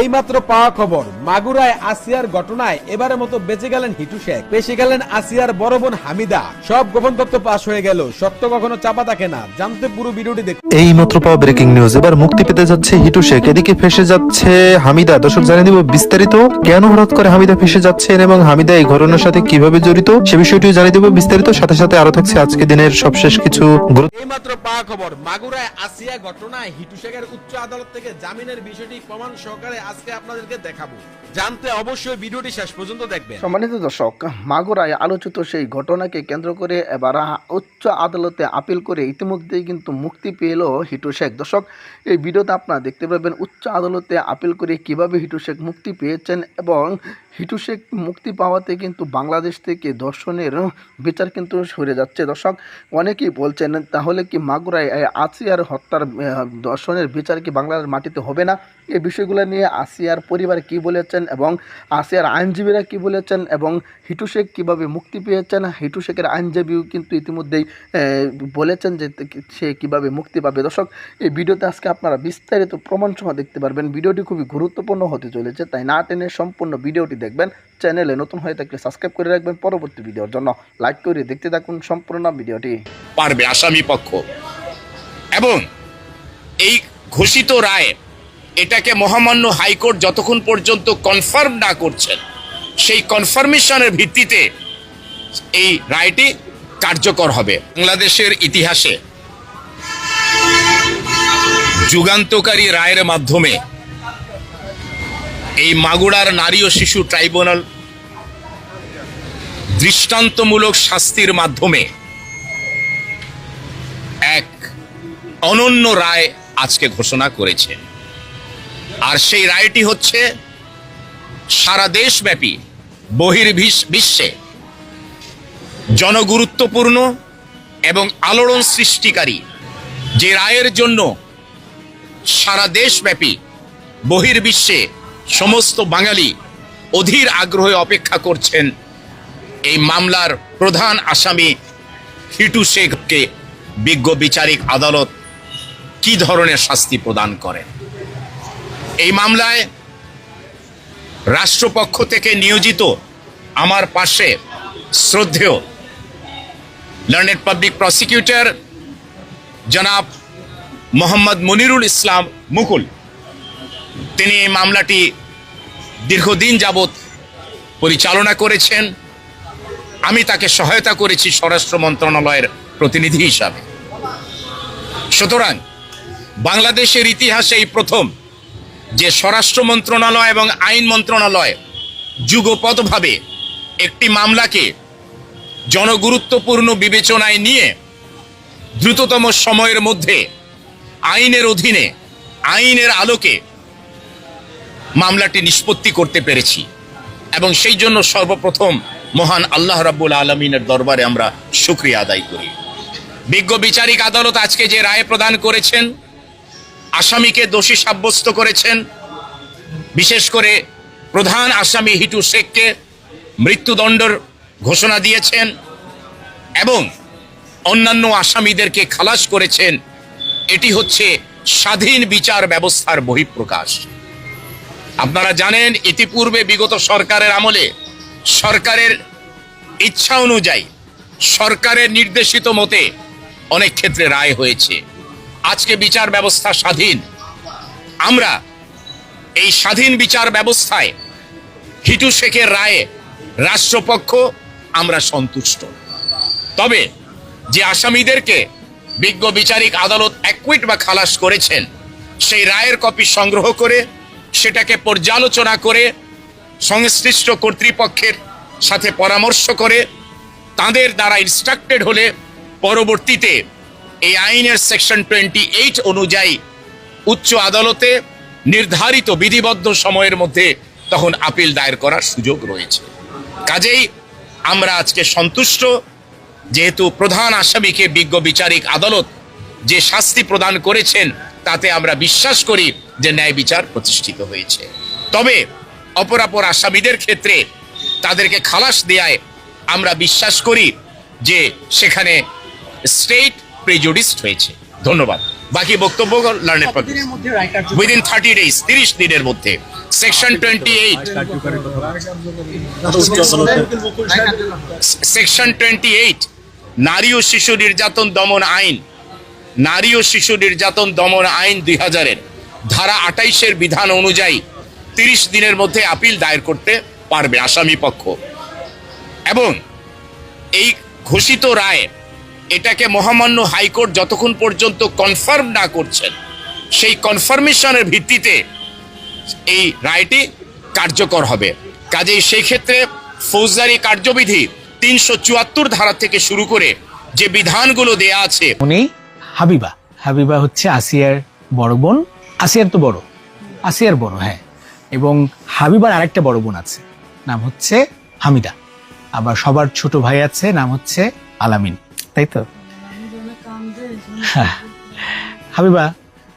এইমাত্র পাওয়া খবর মাগুরায় আসিয়ার ঘটনায় এবারের মতো বেঁচে গেলেন হিটু শেখ। পেশে গেলেন আসিয়ার বড় বোন হামিদা। সব গোপন তথ্য পাশ হয়ে গেল সত্য কখনো চাপা থাকে না। জানতে পুরো ভিডিওটি দেখুন। এই মাত্র পাওয়া ব্রেকিং নিউজ এবার মুক্তি পেতে যাচ্ছে হিটু শেখ। এদিকে ফেসে যাচ্ছে হামিদা। দর্শক জানিয়ে দিব বিস্তারিত। কেন হঠাৎ করে হামিদা ফেসে যাচ্ছেন এবং হামিদা এই ঘটনার সাথে কীভাবে জড়িত? সে বিষয়টিও জানিয়ে দিব বিস্তারিত। সাথে সাথে আরও থাকছে আজকে দিনের সবশেষ কিছু এইমাত্র পাওয়া খবর মাগুরায় আসিয়া ঘটনায় হিটু শেখের উচ্চ আদালত থেকে জামিনের বিষয়টি প্রমাণ সহকারে আজকে আপনাদেরকে দেখাবো। জানতে অবশ্যই ভিডিওটি শেষ পর্যন্ত দেখবেন। সম্মানিত দর্শক, মাগুরায় আলোচিত সেই ঘটনাকে কেন্দ্র করে এবার উচ্চ আদালতে আপিল করে ইতিমধ্যেই কিন্তু মুক্তি পেল হিটু শেখ। দর্শক, এই ভিডিওতে আপনারা দেখতে পাবেন উচ্চ আদালতে আপিল করে কীভাবে হিটু শেখ মুক্তি পেয়েছেন এবং হিটু শেখ মুক্তি পাওয়াতে কিন্তু বাংলাদেশ থেকে দর্শনের বিচার কিন্তু সরে যাচ্ছে। দর্শক, অনেকেই বলছেন, তাহলে কি মাগুরায় আসিয়ার হত্যার দর্শনের বিচার কি বাংলার মাটিতে হবে না? এই বিষয়গুলো নিয়ে আসিয়ার পরিবার কি বলেছেন এবং আসিয়ার আইনজীবীরা কি বলেছেন এবং হিটু শেখ কীভাবে মুক্তি পেয়েছেন? হিটু শেখের আইনজীবীও কিন্তু ইতিমধ্যেই বলেছেন যে সে কীভাবে মুক্তি পাবে। দর্শক, এই ভিডিওতে আজকে আপনারা বিস্তারিত প্রমাণ সহ দেখতে পারবেন। ভিডিওটি খুবই গুরুত্বপূর্ণ হতে চলেছে, তাই না টেনে সম্পূর্ণ ভিডিওটি দেখবেন। চ্যানেলে নতুন হয়ে থাকলে সাবস্ক্রাইব করে রাখবেন পরবর্তী ভিডিওর জন্য। লাইক করে দেখতে থাকুন সম্পূর্ণ ভিডিওটি। পারবে আসামি পক্ষ। এবং এই ঘোষিত রায় এটাকে মহামান্য হাইকোর্ট যতক্ষণ পর্যন্ত কনফার্ম না করছেন, সেই কনফার্মেশনের ভিত্তিতে এই রায়টি কার্যকর হবে বাংলাদেশের ইতিহাসে। যুগান্তকারী রায়ের মাধ্যমে এই মাগুড়ার নারী ও শিশু ট্রাইব্যুনাল দৃষ্টান্তমূলক শাস্তির মাধ্যমে এক অনন্য রায় আজকে ঘোষণা করেছে। আর সেই রায়টি হচ্ছে সারা দেশব্যাপী বহির্বিশ- বিশ্বে জনগুরুত্বপূর্ণ এবং আলোড়ন সৃষ্টিকারী যে রায়ের জন্য সারা দেশব্যাপী বহির্বিশ্বে সমস্ত বাঙালি অধীর আগ্রহে অপেক্ষা করছেন এই মামলার প্রধান আসামি হিটু শেখকে বিজ্ঞ বিচারিক আদালত কি ধরনের শাস্তি প্রদান করে এই মামলায় রাষ্ট্রপক্ষ থেকে নিয়োজিত আমার পাশে শ্রদ্ধেয় লার্নেড পাবলিক প্রসিকিউটর জনাব মোহাম্মদ মনিরুল ইসলাম মুকুল। তিনি এই মামলাটি দীর্ঘদিন যাবৎ পরিচালনা করেছেন। আমি তাকে সহায়তা করেছি স্বরাষ্ট্র মন্ত্রণালয়ের প্রতিনিধি হিসাবে। সুতরাং বাংলাদেশের ইতিহাসে এই প্রথম যে স্বরাষ্ট্র মন্ত্রণালয় এবং আইন মন্ত্রণালয় যুগপথভাবে একটি মামলাকে জনগুরুত্বপূর্ণ বিবেচনায় নিয়ে দ্রুততম সময়ের মধ্যে আইনের অধীনে, আইনের আলোকে মামলাটি নিষ্পত্তি করতে পেরেছি এবং সেই জন্য সর্বপ্রথম মহান আল্লাহ রাব্বুল আলমিনের দরবারে আমরা শুক্রিয়া আদায় করি। বিজ্ঞ বিচারিক আদালত আজকে যে রায় প্রদান করেছেন আসামিকে দোষী সাব্যস্ত করেছেন। বিশেষ করে প্রধান আসামি হিটু শেখকে মৃত্যুদণ্ডর ঘোষণা দিয়েছেন এবং অন্যান্য আসামিদেরকে খালাস করেছেন। এটি হচ্ছে স্বাধীন বিচার ব্যবস্থার বহিঃপ্রকাশ। আপনারা জানেন, ইতিপূর্বে বিগত সরকারের আমলে সরকারের ইচ্ছা অনুযায়ী সরকারের নির্দেশিত মতে অনেক ক্ষেত্রে রায় হয়েছে। আজকে বিচার ব্যবস্থা স্বাধীন। আমরা এই স্বাধীন বিচার ব্যবস্থায় হিটু শেখের রায়ে, রাষ্ট্রপক্ষ আমরা সন্তুষ্ট। তবে যে আসামিদেরকে বিজ্ঞ বিচারিক আদালত অ্যাকুইট বা খালাস করেছেন, সেই রায়ের কপি সংগ্রহ করে সেটাকে পর্যালোচনা করে সংশ্লিষ্ট কর্তৃপক্ষের সাথে পরামর্শ করে তাদের দ্বারা ইনস্ট্রাক্টেড হলে পরবর্তীতে এই আইনের সেকশন টোয়েন্টি এইট অনুযায়ী উচ্চ আদালতে নির্ধারিত বিধিবদ্ধ সময়ের মধ্যে তখন আপিল দায়ের করার সুযোগ রয়েছে। কাজেই আমরা আজকে সন্তুষ্ট, যেহেতু প্রধান আসামিকে বিজ্ঞ বিচারিক আদালত যে শাস্তি প্রদান করেছেন, তাতে আমরা বিশ্বাস করি যে ন্যায় বিচার প্রতিষ্ঠিত হয়েছে। তবে অপরাপর আসামিদের ক্ষেত্রে তাদেরকে খালাস দেয়ায় আমরা বিশ্বাস করি যে সেখানে স্টেট প্রেজুডিসড হয়েছে। ধন্যবাদ। বাকি বক্তব্য লার্নের উইদিন থার্টি ডেজ তিরিশ দিনের মধ্যে। Section twenty eight section twenty eight নারী ও শিশু নির্যাতন দমন আইন। নারী ও শিশু নির্যাতন দমন আইন দুই হাজারের। ধারা আটাইশের বিধান অনুযায়ী তিরিশ দিনের মধ্যে আপিল দায়ের করতে পারবে আসামি পক্ষ। এবং এই ঘোষিত রায় এটাকে মহামান্য হাইকোর্ট যতক্ষণ পর্যন্ত কনফার্ম না করছেন, সেই কনফার্মেশনের ভিত্তিতে এই রায়টি কার্যকর হবে। কাজেই সেই ক্ষেত্রে ফৌজদারি কার্যবিধি তিনশো চুয়াত্তর ধারা থেকে শুরু করে যে বিধানগুলো দেয়া আছে, উনি হাবিবা। হাবিবা হচ্ছে আসিয়ার বড় বোন। আসিয়ার তো বড়। আসিয়ার বড় হ্যাঁ। এবং হাবিবার আরেকটা বড় বোন আছে, নাম হচ্ছে হামিদা। আবার সবার ছোট ভাই আছে, নাম হচ্ছে আলামিন। তাই তো হ্যাঁ। হাবিবা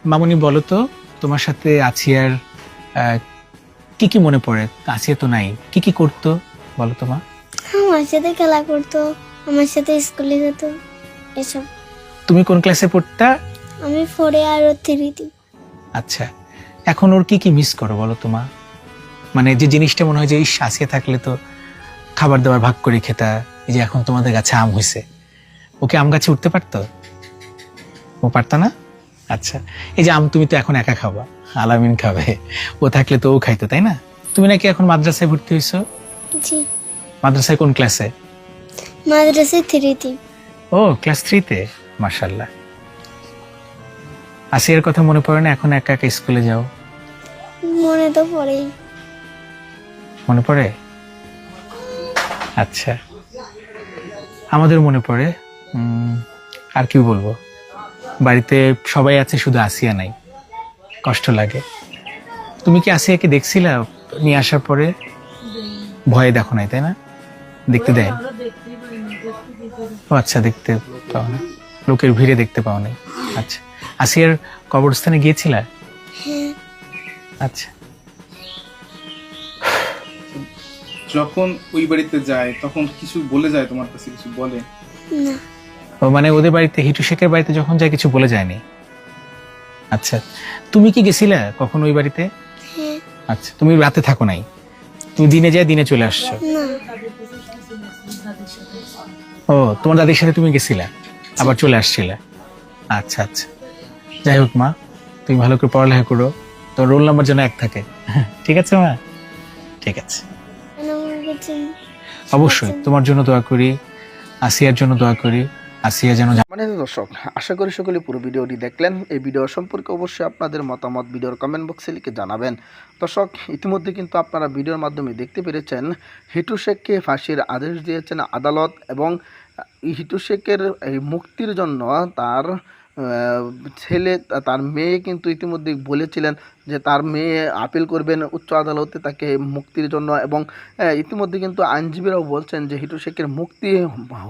মামুনি বলো তো তোমার সাথে আসিয়ার আহ, কি কি মনে পড়ে? আসিয়া তো নাই। কি কি করতো? বলো তো মা। আমার সাথে খেলা করতো আমার সাথে স্কুলে যেত এসব। তুমি কোন ক্লাসে পড়তা? আমি ফোরে আর থ্রিতে আচ্ছা। এখন ওর কি কি মিস করো বলো তোমা মানে যে জিনিসটা মনে হয় যে ইস আসিয়া থাকলে তো খাবার দাবার ভাগ করে খেতা এই যে এখন তোমাদের কাছে আম হয়েছে ওকে আম গাছে উঠতে পারতো? ও পারতো না? আচ্ছা এই যে আম তুমি তো এখন একা খাবা আলামিন খাবে ও থাকলে তো ও খাইতো তাই না? তুমি নাকি এখন মাদ্রাসায় ভর্তি হয়েছো জি। মাদ্রাসায় কোন ক্লাসে? মাদ্রাসে থ্রিতে। ও ক্লাস থ্রিতে? মার্শাল্লাহ আসিয়ার কথা মনে পড়ে না এখন একা একা স্কুলে যাও? মনে তো পড়েই। মনে পড়ে? আচ্ছা। আমাদের মনে পড়ে আর কি বলব? বাড়িতে সবাই আছে শুধু আসিয়া নাই। কষ্ট লাগে। তুমি কি আসিয়াকে দেখছিলা নিয়ে আসার পরে? ভয়ে দেখো নাই তাই না? দেখতে দেয়? ও আচ্ছা দেখতে পাও না। লোকের ভিড়ে দেখতে পাও নাই। আচ্ছা। আসিয়ার কবরস্থানে গিয়েছিলা? হ্যাঁ। আচ্ছা। যখন ওই বাড়িতে যায় তখন কিছু বলে যায় তোমার কাছে? কিছু বলে? না। মানে ওদের বাড়িতে হিটু শেখের বাড়িতে যখন যায় কিছু বলে যায়নি? আচ্ছা তুমি কি গেছিলে কখন ওই বাড়িতে? হ্যাঁ। আচ্ছা তুমি রাতে থাকো নাই? তুমি দিনে যায় দিনে চলে আসছো? ও তোমার দাদির সাথে তুমি গেছিলে আবার চলে আসছিলে? আচ্ছা আচ্ছা। যাই হোক মা তুমি ভালো করে পড়ালেখা করো। তোর রোল নাম্বার যেন এক থাকে। ঠিক আছে মা? ঠিক আছে। অবশ্যই তোমার জন্য দোয়া করি আসিয়ার জন্য দোয়া করি। মানে দর্শক, আশা করি সকলে পুরো ভিডিওটি দেখলেন। এই ভিডিও সম্পর্কে অবশ্যই আপনাদের মতামত ভিডিওর কমেন্ট বক্সে লিখে জানাবেন। দর্শক, ইতিমধ্যে কিন্তু আপনারা ভিডিওর মাধ্যমে দেখতে পেরেছেন, হিটু শেখকে ফাঁসির আদেশ দিয়েছেন আদালত এবং হিটু শেখের এই মুক্তির জন্য তার ছেলে, তার মেয়ে কিন্তু ইতিমধ্যে বলেছিলেন যে তার মেয়ে আপিল করবেন উচ্চ আদালতে তাকে মুক্তির জন্য এবং ইতিমধ্যে কিন্তু আইনজীবীরাও বলছেন যে হিটু শেখের মুক্তি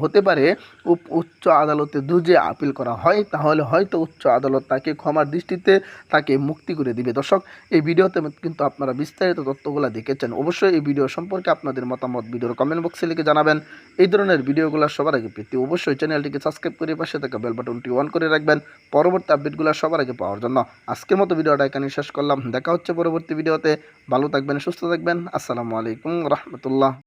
হতে পারে উচ্চ আদালতে দুজে আপিল করা হয়, তাহলে হয়তো উচ্চ আদালত তাকে ক্ষমার দৃষ্টিতে তাকে মুক্তি করে দিবে। দর্শক, এই ভিডিওতে কিন্তু আপনারা বিস্তারিত তথ্যগুলো দেখেছেন। অবশ্যই এই ভিডিও সম্পর্কে আপনাদের মতামত ভিডিওর কমেন্ট বক্সে লিখে জানাবেন। এই ধরনের ভিডিওগুলো সবার আগে পেতে অবশ্যই চ্যানেলটিকে সাবস্ক্রাইব করে পাশে থাকা বেল বাটনটি অন করে রাখবেন। পরবর্তী আপডেটগুলো সবার আগে পাওয়ার জন্য। আজকের মতো ভিডিওটা এখানে শেষ করলাম। দেখা হচ্ছে পরবর্তী ভিডিওতে। ভালো থাকবেন সুস্থ থাকবেন। আসসালামু আলাইকুম রহমতুল্লাহ।